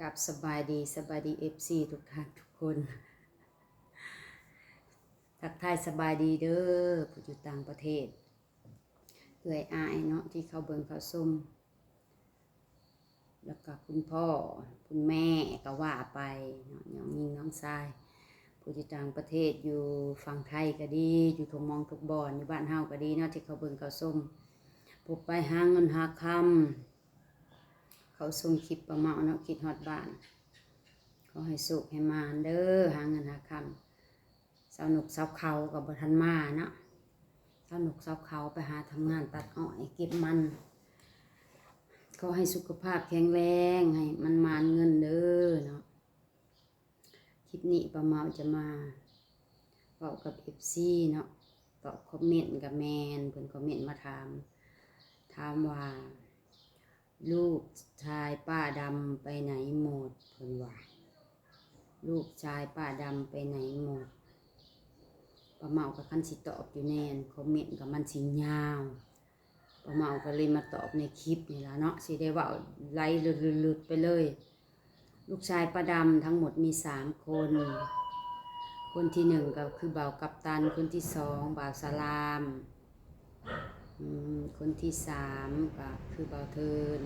กับสบายดีสบายดีเอฟซีทุกท่านทุกคน ทักทายสบายดีเด้อผู้อยู่ต่างประเทศเอื้อยอายเนาะที่เขาเบิงเขาซุ่มแล้วก็คุณพ่อคุณแม่ก็ว่าไปเนาะน้องยิงน้องชายผู้อยู่ต่างประเทศอยู่ฝั่งไทยก็ดี อยู่ทงมองทุกบอนอยู่บ้านเฮาก็ดีเนาะที่เขาเบิงเขาซุ่มผู้ไปหาเงินหาคำ เขาส่งคลิปประเมาเนาะคิดฮอดบ้านเขาให้สุขให้มานเด้อหาเงินหาคำสาวหนุกสาวเขากับบทันมาเนาะสาวหนุกสาวเขาไปหาทำงานตัดอ้อยเก็บมันเขาให้สุขภาพแข็งแรงให้มันมานเงินเด้อเนาะคลิปนี้ประเมาจะมาบอกกับเอฟซีเนาะตอบคอมเมนต์กับแมนเพิ่นคอมเมนต์มาถาม ถามว่า ลูกชายป้าดำไปไหนหมดเพิ่นว่าลูกชายป้าดำไปไหนหมดป้าเมากับคันสิตอบอยู่แน่นคอมเมนต์กับมันสิยาวป้าเมาก็เลยมาตอบในคลิปนี่ละเนาะสิได้ว่าไล่ลุดๆไปเลย ลูกชายป้าดำทั้งหมดมีสามคน คนที่หนึ่งก็คือบ่าวกัปตันคนที่สองบ่าวสลาม คนที่สามก็คือเบาเทิน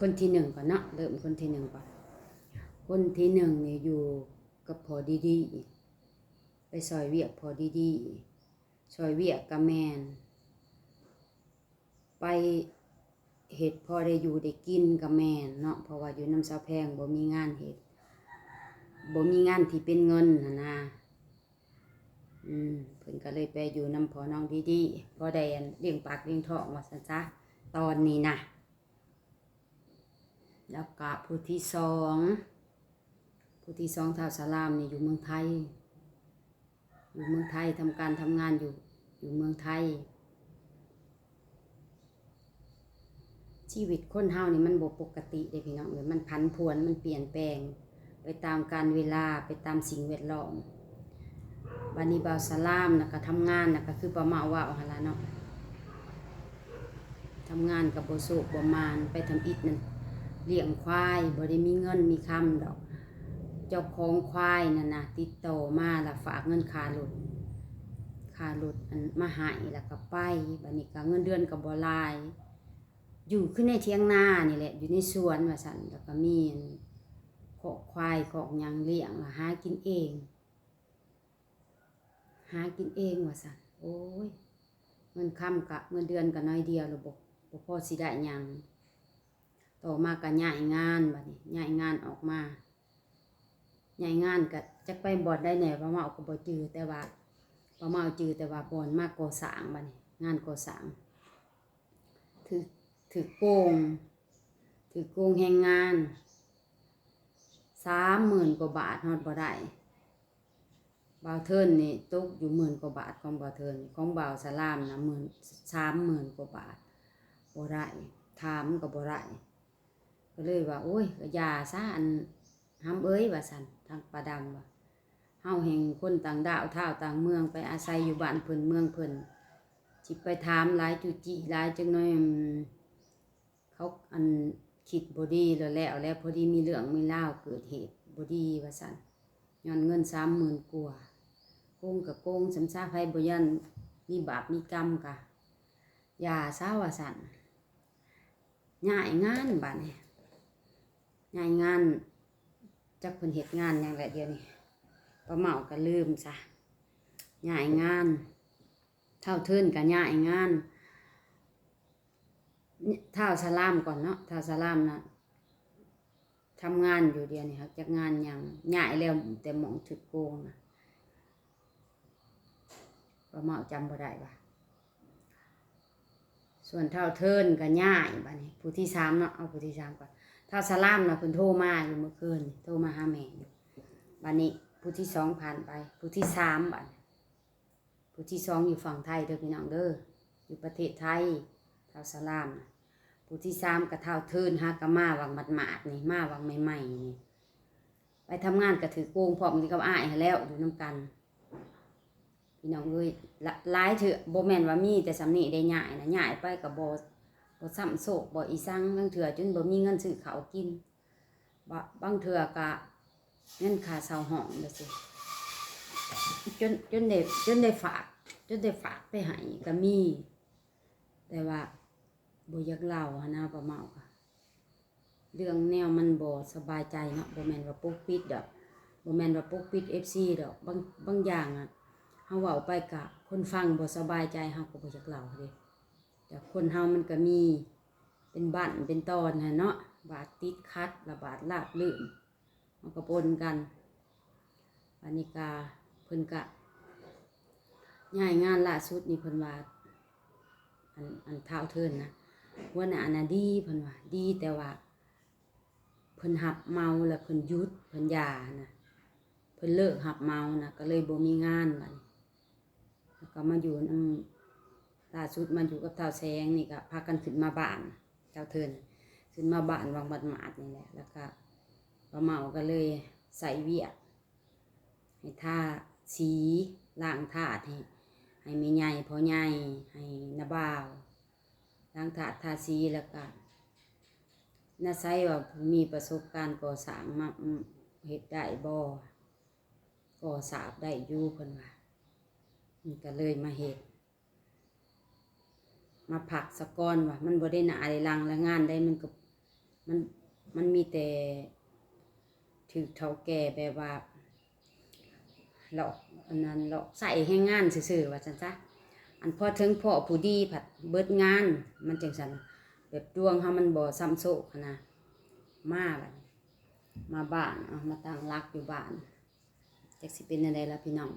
คนที่หนึ่งก่อนเนาะเริ่มคนที่หนึ่งก่อน คนที่หนึ่งเนี่ยอยู่กับพอดีดีๆไปซอยเวียกพอดีดีๆซอยเวียกกับแมน ไปเห็ดพอได้อยู่ได้กินกับแมนเนาะเพราะว่าอยู่น้ำสาวแพงบ่มีงานเห็ดบ่มีงานที่เป็นเงินนะนะ อืมเพิ่นก็เลยไปอยู่น้ำพอน้องดีๆพอได้อันเลี้ยงปากเลี้ยงท้องว่าซั่นซะตอนนี้นะแล้วก็ผู้ที่สองผู้ที่สองท้าวสลามนี่อยู่เมืองไทย อยู่เมืองไทยทำการทำงานอยู่อยู่เมืองไทย ชีวิตคนเฮานี่มันบปกติเด้พี่น้องเอ้ยมันพันผวนมันเปลี่ยนแปลง ไปตามการเวลาไปตามสิ่งแวดล้อม บานีบาวสลามนะก็ทำงานนะก็คือประมาว่าเอาหนละเนาะทำงานกับโบโซกบมานไปทำอิฐนั่นเลี้ยงควายบ่ได้มีเงินมีคำดอก เจ้าของควายนั่นนะติดต่อมาและฝากเงินค่ารถค่ารถอันมาหายแล้วก็ไปบัดนี้ก็เงินเดือนกับบ่หลาย อยู่ขึ้นในเทียงนานี่แหละ อยู่ในสวนว่าซั่นแล้วก็มีอันขอกควายขอกหยังเลี้ยงแล้วหากินเอง หากินเองว่าสันโอ้ยเงินค่ำกะเงินเดือนก็น้อยเดียวระบบบ่พอสิได้ยังต่อมาก็ย้ายงานบัดนี้ย้ายงานออกมาย้ายงานก็จักไปบอนได้แหน่ประมาเอาก็บ่จือแต่ว่าประมาเอาจือแต่ว่าบ่อนมากก่อสร้างบัดนี้งานก่อสร้างถือถือโกงถือโกงแรงงานสามหมื่นกว่าบาทฮอดบ่ได้ บ่าวเทินนี่ตกอยู่หมื่นกว่าบาทของบ่าวเทินของบ่าวสลามนะหมื่นสามหมื่นกว่าบาทบ่ได้ถามก็บ่ได้ก็เลยว่าโอ้ยยาซะอันห้ำเอ้ยว่าสันทางประดำว่าเฮาแห่งคนต่างดาวท่าต่างเมืองไปอาศัยอยู่บ้านเพิ่นเมืองเพิ่นสิไปถามหลายจุจิหลายจังน้อยเขาอันคิดบ่ดีแล้วแล้วแล้วพอดีมีเรื่องมีเล่าเกิดเหตุบ่ดีว่าสัน ย้อนเงินสามหมื่นกว่าโกงกับโกงสัมซาไฟบยันมีบาปมีกรรมกะอย่าสาวาสันง่ายงานบ้านนี้ง่ายงานจักเพิ่นเหตุงานอย่างไรเดียวนี่ประเมาก็ลืมซะง่ายงาน เท่าเทินกับง่ายงานเท่าสลามก่อนเนาะเท่าสลามนะ ทำงานอยู่เดียวนี่ครับจากงานหยังง่ายแล้วแต่หมองถึกโกงนะประเมาจำบ่ได้ปะส่วนเท่าเทินก็ง่ายบัดนี้ผู้ที่สามเนาะเอาผู้ที่สามก่อนเท่าสลามนะเพิ่นโทรมาอยู่เมื่อคืนโทรมาหาแม่อยู่บัดนี้ผู้ที่สองผ่านไป ผู้ที่สามบัดนี้ผู้ที่สองอยู่ฝั่งไทยเด้อพี่น้องเด้ออยู่ประเทศไทยเท่าสลามนะ ผู้ที่สามกระเท่าเทินฮากะมาวังหมัดหมาดนี่มาวังใหม่ๆนี่ไปทำงานก็ถือโกงพร้อมกันกับอ้ายแล้วอยู่น้ำกันพี่น้องเอ้ยละหลายเถอะโบแมนว่ามีแต่สำนีได้ใหญ่นะใหญ่ไปกับโบบ่ซ้ำโศกบอีสังบางเถื่อจนบมีเงินซื้อข้ากินบ่บางเถื่อกะเงินคาเช่าหองจังซี่จนจนได้จนได้ฝากจนได้ฝากไปให้ก็มี แต่ว่า บ่อยากเล่าหั้นะป้าเมาค่ะเรื่องแนวมันบ่สบายใจเนาะบ่แมนว่าปกปิดดอกบ่แมนว่าปกปิด FC ดอกบางบางอย่างอะเฮาเว้าไปกะ คนฟังบ่สบายใจเฮาก็บ่อยากเล่าเด้แต่คนเฮามันก็มี เป็นบ้านเป็นตอนนะเนาะบาดติดคัดระบาดลาบลื่นมันก็ปนกันอันนี้กาเพิ่นก็ย้ายงานล่าสุดนี่เพิ่นว่าอันอันเท้าเทินนะ ว่าน่ะอันน่ะดีเพิ่นว่าดีแต่ว่าเพิ่นหับเมาแล้วเพิ่นยุดเพิ่นยานะเพิ่นเลิกหับเมานะก็เลยบ่มีงานบัดแล้วก็มาอยู่นำล่าสุดมาอยู่กับเท่าแสงนี่ก็พากันขึ้นมาบ้านเจ้าเทินขึ้นมาบ้านวังบัดหมาดนี่แหละแล้วก็ป้าเมาก็เลยใส่เวียกให้ท่าสีล้างถาดให้ให้แม่ใหญ่พ่อใหญ่ให้นาบ่าว ล้างถาทาสีแล้วก็น่าใช้ว่ามีประสบการณ์ก่อสร้างมาอืมเฮ็ดได้บ่ก่อสร้าบได้อยู่เพิ่นว่าก็เลยมาเฮ็ดมาผักสะก้อนว่ามันบ่ได้หนาได้ลังและงานได้มันก็มันมันมีแต่ถือเท่าแก่แบบว่าหลอกอันนั้นหลอกใส่ให้งานซื่อๆว่าซั่นซะ อันพอถึงพ่อผู้ดีผัดเบิดงาน มันจังซั่นแบบดวงเขามันบ่ซ้ำโซกนะมาแบบมาบ้านเอามาตั้งรักอยู่บ้านจักสิเป็นอะไรล่ะพี่น้อง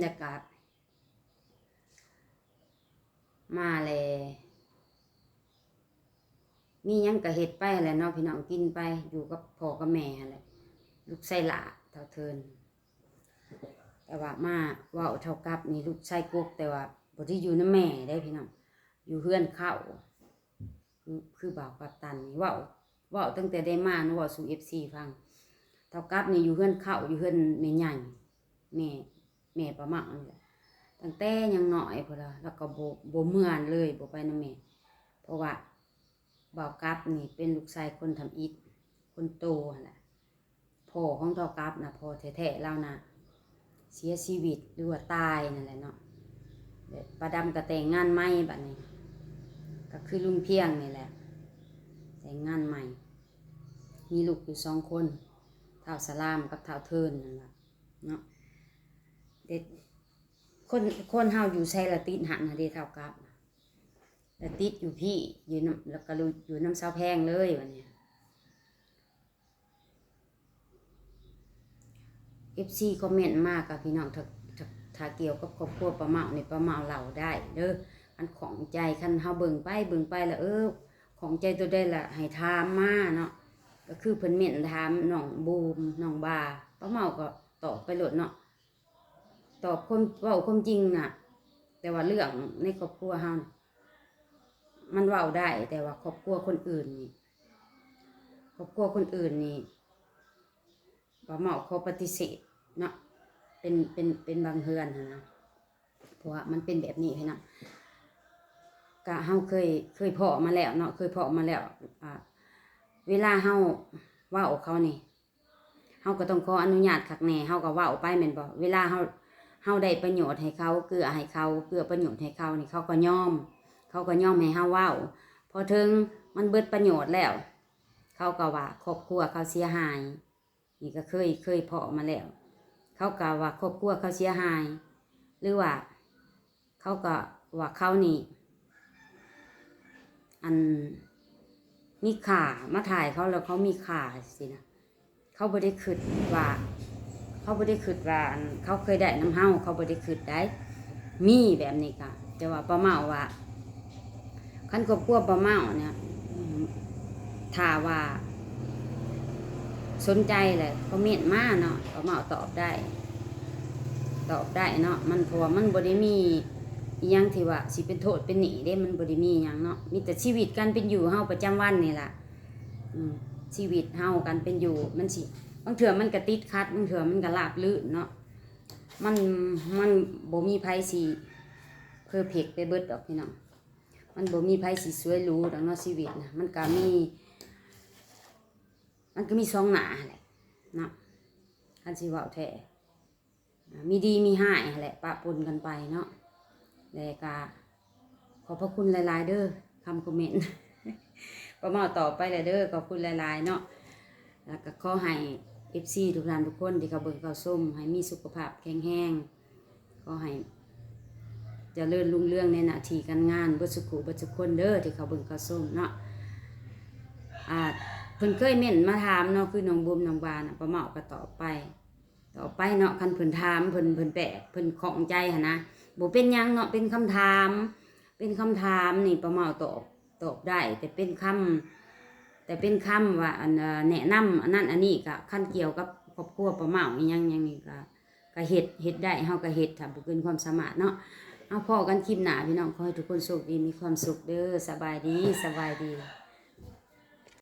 แล้วก็มาเลยมียังก็เฮ็ดไปแหละเนาะพี่น้องกินไปอยู่กับพ่อกับแม่แหละลูกไส้หลาเท่าเทิน แต่ว่ามาว่าเท่ากับนี่ลูกไส้กกแต่ว่าบ่ที่อยู่นำแม่ได้พี่น้องอยู่เฮือนเข้าคือคือบ่าวกับตันนี่ว่าว่าตั้งแต่ได้มานาะว่าสู่เอฟซีฟังเท่ากับนี่อยู่เฮือนเข้าอยู่เฮือนแม่ใหญ่แม่แม่ประมาณนี่แหละตั้งแต่ยังหน้อยพุ่นละแล้วก็บ่บ่เมื่อนเลยบ่ไปนำแม่เพราะว่าบ่าวกับนี่เป็นลูกชายคนทำอิฐคนโตนแหละพ่อของเท่ากับนะพ่อแท้ๆแล้วนะ เสียชีวิตหรือว่าตายนั่นแหละเนาะเดี๋ยวประดำก็แต่งงานใหม่บัดนี้ ก็คือลุงเพียงนี่แหละ แต่งงานใหม่ มีลูกอยู่สองคนเท่าสลามกับเท่าเทินนั่นแหละเนาะเด็ดคนคนเฮาอยู่ใช้ละติดหันหาเดเท่ากับละติดอยู่พี่อยู่น้ำแล้วก็อยู่น้ำเสาแพงเลยวันนี้ เอฟซีคอมเมนต์มากกับพี่น้องถ้าถ้าถ้าเกี่ยวกับครอบครัวประเมาเนี่ประเมาเหล่าได้เด้ออันของใจคันเฮาเบิ่งไปเบิ่งไปแล้วเออ ของใจตัวได้ละให้ถามมาเนาะก็คือเพิ่นเม่นถามน้องบูมน้องบาป้าเมาก็ตอบไปโลดเนาะตอบความเว้าความจริงน่ะ แต่ว่าเรื่องในครอบครัวเฮามันเว้าได้แต่ว่าครอบครัวคนอื่นนี่ครอบครัวคนอื่นนี่ ป้าเมาเขาปฏิเสธเนาะเป็นเป็นเป็นบางเฮือนหั้นนะเพราะว่ามันเป็นแบบนี้พี่น้องกะเฮาเคยเคยเพาะมาแล้วเนาะเคยเพาะมาแล้วอ่าเวลาเฮาเว้าเขานี่เฮาก็ต้องขออนุญาตคักแน่เฮาก็ว้าไปแม่นบ่เวลาเฮาเฮาได้ประโยชน์ให้เขาเกือให้เขาเกือประโยชน์ให้เขานี่เขาก็ยอม เขาก็ยอมให้เฮาว้าพอถึงมันเบิดประโยชน์แล้ว เขาก็ว่าครอบครัวเขาเสียหาย นี่ก็เคยเคยเพาะมาแล้ว เขาก็ว่าครอบครัวเขาเสียหาย หรือว่า เขาก็ว่าเขานี่อันมีขามาถ่ายเขาแล้วเขามีขาสินะเขาบ่ได้คิดว่า เขาบ่ได้คิดว่าอันเขาเคยได้น้ำเฮาเขาบ่ได้คิดได้ มีแบบนี้ก็แต่ว่าป้าเมาว่าคันครอบครัวป้าเมาเนี่ยถ้าว่า สนใจเลยเขาเมียนมาเนาะป้าเมาตอบได้ ตอบได้เนาะมันเพราะว่ามันบ่ได้มีอิหยังที่ว่าสิเป็นโทษเป็นหนีเด้มันบ่ได้มียังเนาะมีแต่ชีวิตการเป็นอยู่เฮาประจำวันนี่แหละชีวิตเฮาการเป็นอยู่มันสิบางเถื่อมันก็ติดขัดบางเถื่อมันก็ราบลื่นเนาะมันมันบ่มีไผสิเพอร์เฟกไปเบิดดอกพี่น้องมันบ่มีไผสิสวยรู้ดอกเนาะชีวิตนะมันก็มี มันก็มีสองหนาแหละเนาะคันสิว้าแท้อ่ามีดีมีห้ายแหละ ปะปนกันไปเนาะแล้วก็ขอบพระคุณหลาย ๆ เด้อคำคอมเมนต์ก็มาต่อไปเลยเด้อขอบคุณหลาย ๆ เนาะแล้วก็ขอให้ FC ทุกท่านทุกคนที่เขาเบิ่งเขาส้มให้มีสุขภาพแข็งแรงขอให้จะเลื่อนรุ่งเรื่องในหน้าที่การงานเบิดสุขุเบิดสุขคนเด้อที่เขาเบิ่งเขาส้มเนาะอ่า เพิ่นเคยเม่นมาถามเนาะคือน้องบุมน้องบานน่ะประเมาก็ตอบไปต่อไปเนาะคันเพิ่นถามเพิ่นเพิ่นแปลกเพิ่นของใจหั่นนะบ่เป็นหยังเนาะเป็นคำถาม เป็นคำถามนี่ประเมาตอบตอบได้ แต่เป็นคำแต่เป็นคำว่าอันเอ่อแนะนำอันนั้นอันนี้ก็ขั้นเกี่ยวกับครอบครัวประเมาอีหยังหยังนี่ก็ก็เฮ็ดเฮ็ดได้เฮาก็เฮ็ดถ้าบ่เกินความสามารถเนาะเอาพอกันคลิปหนาพี่น้องขอให้ทุกคนโชคดีมีความสุขเด้อสบายดีสบายดี